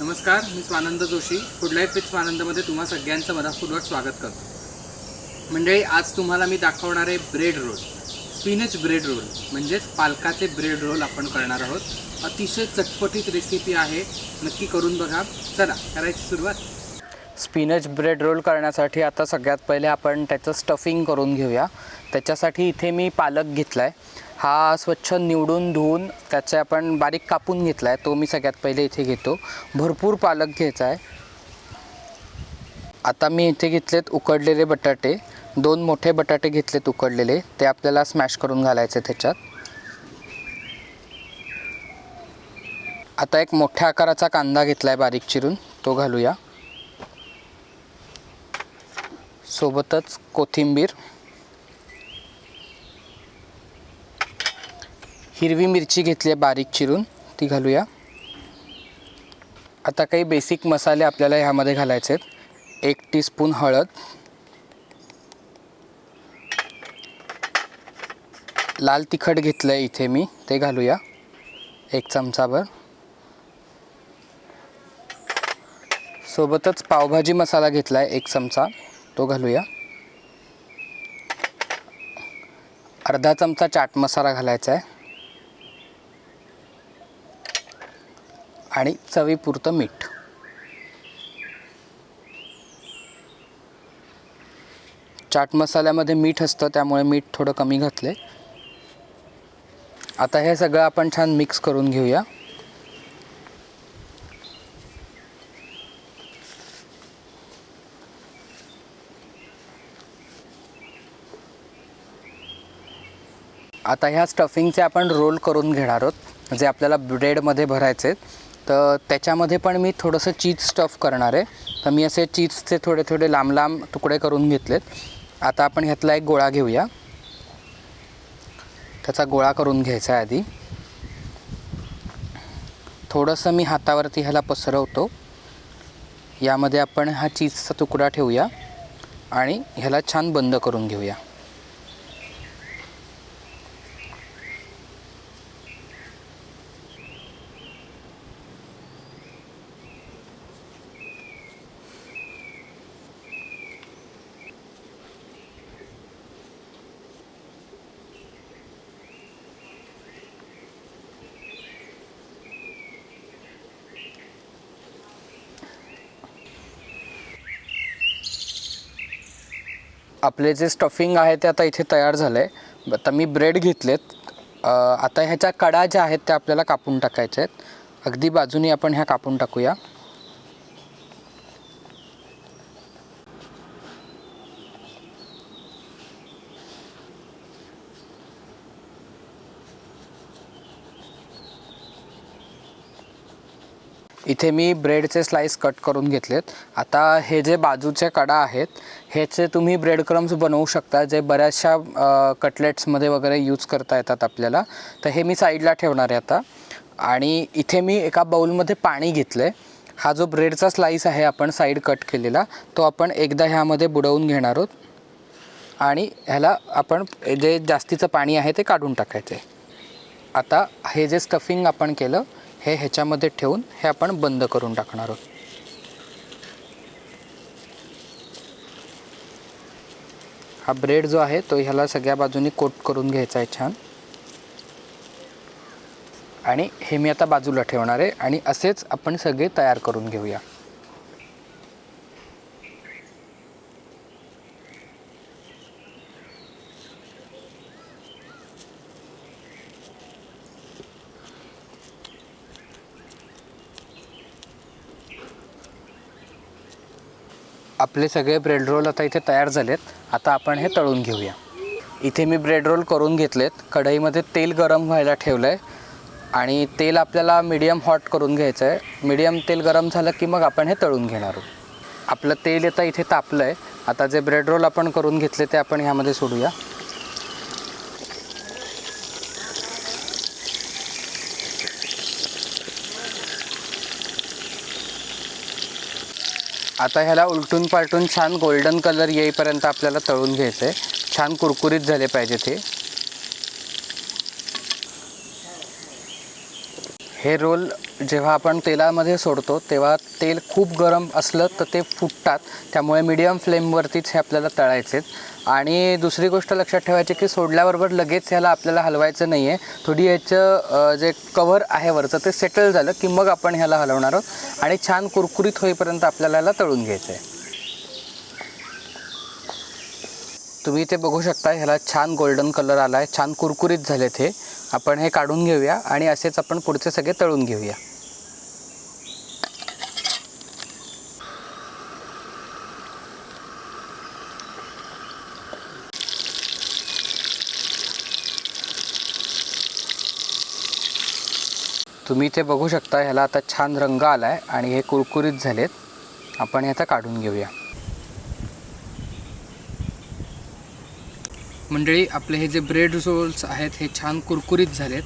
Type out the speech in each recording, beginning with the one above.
नमस्कार मी Swanand Joshi. Food life with स्वानंदमध्ये तुम्हा सगळ्यांचं मनापूर्वक स्वागत करतो. मंडळी आज तुम्हाला मी दाखवणार आहे bread roll spinach bread roll म्हणजेच पालकाचे ब्रेड रोल आपण करणार आहोत. अतिशय चटपटीत रेसिपी आहे. नक्की करून बघा. चला करायची सुरुवात. स्पिनच ब्रेड रोल करण्यासाठी आता सगळ्यात पहिले आपण त्याचं स्टफिंग करून घेऊया. त्याच्यासाठी इथे मी पालक घेतला आहे हा स्वच्छ निवडून धुवून त्याचे आपण बारीक कापून घेतला आहे तो मी सगळ्यात पहिले इथे घेतो. भरपूर पालक घ्यायचा आहे. आता मी इथे घेतलेत उकडलेले बटाटे. दोन मोठे बटाटे घेतलेत उकडलेले. ते आपल्याला स्मॅश करून घालायचे त्याच्यात. आता एक मोठ्या आकाराचा कांदा घेतला आहे बारीक चिरून. तो घालूया. सोबतच कोथिंबीर. हिरवी मिरची घेतली आहे बारीक चिरून. ती घालूया. आता काही बेसिक मसाले आपल्याला ह्यामध्ये घालायचे आहेत. एक टीस्पून हळद. लाल तिखट घेतलं आहे इथे मी. ते घालूया. एक चमचाभर. सोबतच पावभाजी मसाला घेतला आहे एक चमचा. तो घालूया. अर्धा चमचा चाट मसाला घालायचा आहे. आणि चवीपुरतं मीठ. चाट मसाल्यामध्ये मीठ असतं त्यामुळे मीठ थोडं कमी घातलं आता हे सगळं आपण छान मिक्स करून घेऊया. आता ह्या स्टफिंगचे आपण रोल करून घेणार आहोत जे आपल्याला ब्रेडमध्ये भरायचे आहेत तर त्याच्यामध्ये पण मी थोडंसं चीज स्टफ करणार आहे. तर मी असे चीजचे थोडे थोडे लांब लांब तुकडे करून घेतलेत. आता आपण ह्यातला एक गोळा घेऊया. त्याचा गोळा करून घ्यायचा आहे आधी. थोडंसं मी हातावरती ह्याला पसरवतो. यामध्ये आपण हा चीजचा तुकडा ठेवूया. आणि ह्याला छान बंद करून घेऊया. आपले जे स्टफिंग आहे ते आता इथे तयार झालं आहे आता मी ब्रेड घेतलेत. आता ह्याच्या कडा ज्या आहेत त्या आपल्याला कापून टाकायच्या आहेत. अगदी बाजूनी आपण ह्या कापून टाकूया. इथे मी ब्रेडचे स्लाईस कट करून घेतलेत. आता हे जे बाजूचे कडा आहेत ह्याचे तुम्ही ब्रेड क्रम्स बनवू शकता जे बऱ्याचशा कटलेट्समध्ये वगैरे यूज करता येतात आपल्याला. तर हे मी साईडला ठेवणार आहे आता. आणि इथे मी एका बाऊलमध्ये पाणी घेतलं आहे हा जो ब्रेडचा स्लाईस आहे आपण साईड कट केलेला तो आपण एकदा ह्यामध्ये बुडवून घेणार आहोत. आणि ह्याला आपण जे जास्तीचं पाणी आहे ते काढून टाकायचं आहे आता हे जे स्टफिंग आपण केलं हे ह्याच्यामध्ये ठेवून हे आपण बंद करून टाकणार आहोत. हा ब्रेड जो आहे तो ह्याला सगळ्या बाजूनी कोट करून घ्यायचा आहे छान. आणि हे मी आता बाजूला ठेवणार आहे आणि असेच आपण सगळे तयार करून घेऊया. आपले सगळे ब्रेड रोल आता इथे तयार झालेत. आता आपण हे तळून घेऊया. इथे मी ब्रेड रोल करून घेतलेत. कढईमध्ये तेल गरम व्हायला ठेवलं आहे आणि तेल आपल्याला मीडियम हॉट करून घ्यायचं आहे मीडियम तेल गरम झालं की मग आपण हे तळून घेणार आहोत. आपलं तेल आता इथे तापलं आहे आता जे ब्रेड रोल आपण करून घेतले ते आपण ह्यामध्ये सोडूया. आता ह्याला उलटून पालटून छान गोल्डन कलर येईपर्यंत आपल्याला तळून घ्यायचं आहे छान कुरकुरीत झाले पाहिजे ते. हे रोल जेव्हा आपण तेलामध्ये सोडतो तेव्हा तेल खूप गरम असलं तर ते फुटतात. त्यामुळे मीडियम फ्लेमवरतीच हे आपल्याला तळायचे आहेत आणि दुसरी गोष्ट लक्षात ठेवायची की सोडल्याबरोबर लगेच ह्याला आपल्याला हलवायचं नाही आहे थोडी ह्याचं जे कवर आहे वरचं ते सेटल झालं की मग आपण ह्याला हलवणार आहोत. आणि छान कुरकुरीत होईपर्यंत आपल्याला ह्याला तळून घ्यायचं आहे तुम्ही इथे बघू शकता ह्याला छान गोल्डन कलर आला आहे छान कुरकुरीत झाले हे. आपण हे काढून घेऊया आणि असेच आपण पुढचे सगळे तळून घेऊया. तुम्ही इथे बघू शकता ह्याला आता छान रंग आला आहे आणि हे कुरकुरीत झालेत. आपण हे आता काढून घेऊया. मंडळी आपले हे जे ब्रेड रोल्स आहेत हे छान कुरकुरीत झालेत.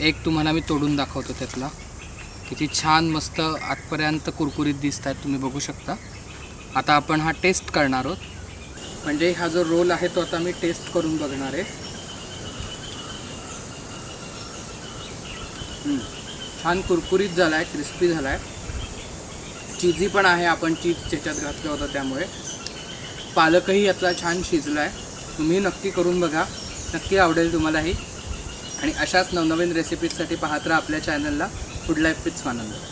एक तुम्हाला मी तोडून दाखवतो त्यातला. किती छान मस्त आतपर्यंत कुरकुरीत दिसत आहेत तुम्ही बघू शकता. आता आपण हा टेस्ट करणार आहोत. म्हणजे हा जो रोल आहे तो आता मी टेस्ट करून बघणार आहे. छान कुरकुरीत झाला आहे क्रिस्पी झाला आहे चिझी पण आहे आपण चीज त्याच्यात घातलं होतं त्यामुळे. पालकही यातला छान शिजला आहे तुम्ही नक्की करून बघा. नक्की आवडेल तुम्हालाही. आणि अशाच नवनवीन रेसिपीजसाठी पाहत राहा आपल्या चॅनलला फूड लाईफ विथ स्वानंद